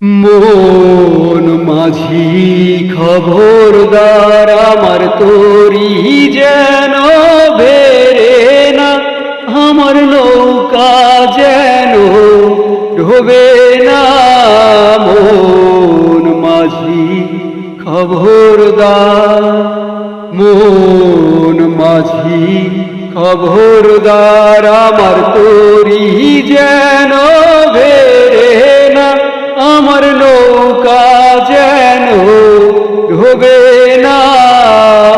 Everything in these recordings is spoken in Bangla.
মন মাঝি খবরদার আমার তোরি যেন বেরে না, আমার নৌকা যেন ডোবে না। মন মাঝি খবরদার, মন মাঝি খবরদার আমার তোরি যেন নৌকা যেন ডোবে না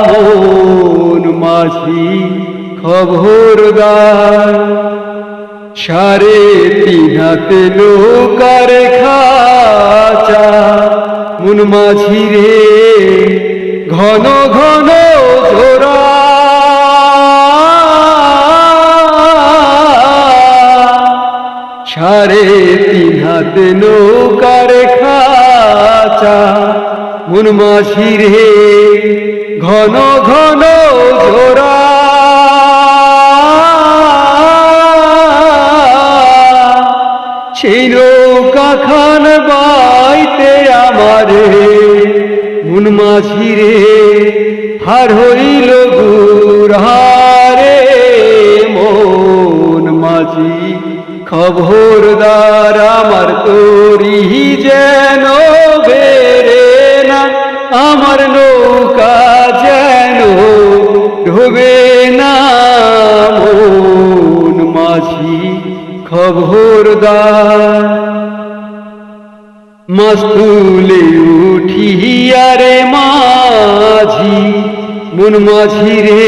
মন মাঝি খবরদার। সারে তিন হাতে নৌকার খাচা, মন মাঝি রে ঘন ঘন জোড়া। সারে তিন হাতে নৌকার খাচা মন মাঝি রে ঘন ঘন জোড়া। সেই নৌকা খান বাইতে আমারে মন মাঝি রে হার হইল গুরহারে মন মাঝি খবরদার আমার তোরি যেন বেরে না, আমার নৌকা যেন ডুবে না। মন মাঝি খবরদার মস্তুলে উঠিয়ারে মাঝি মন মাঝি রে,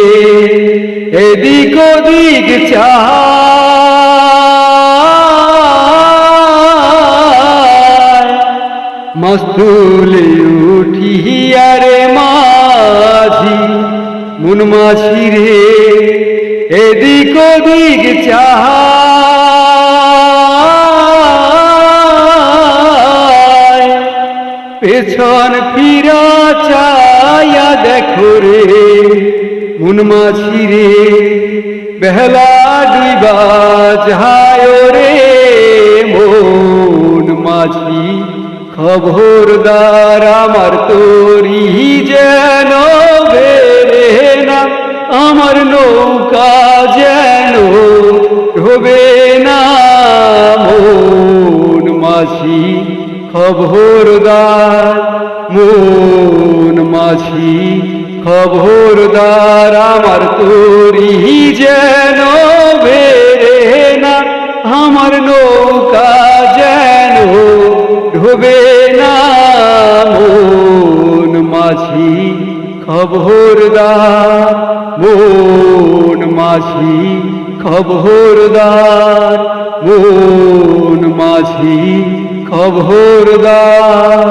এদিক ওদিক চায় মস্তুলে উঠিয়ারে মাঝি, মন মাঝি রে, এদিক ওদিক চায় পেছন ফিরা চায়া দেখো রে, মন মাঝি রে, বেহলা ডুইবা যায় রে, মন মাঝি খবরদার আমার তোরি যেন বেরে না, আমার নৌকা যেন ডোবে না। মন মাঝি খবরদার মন মাঝি খবরদার আমার তোরি যেন বেরে না, আমার যেন ডুবে না মন মাঝি খবরদার মন মাঝি খবরদার মন মাঝি খবরদার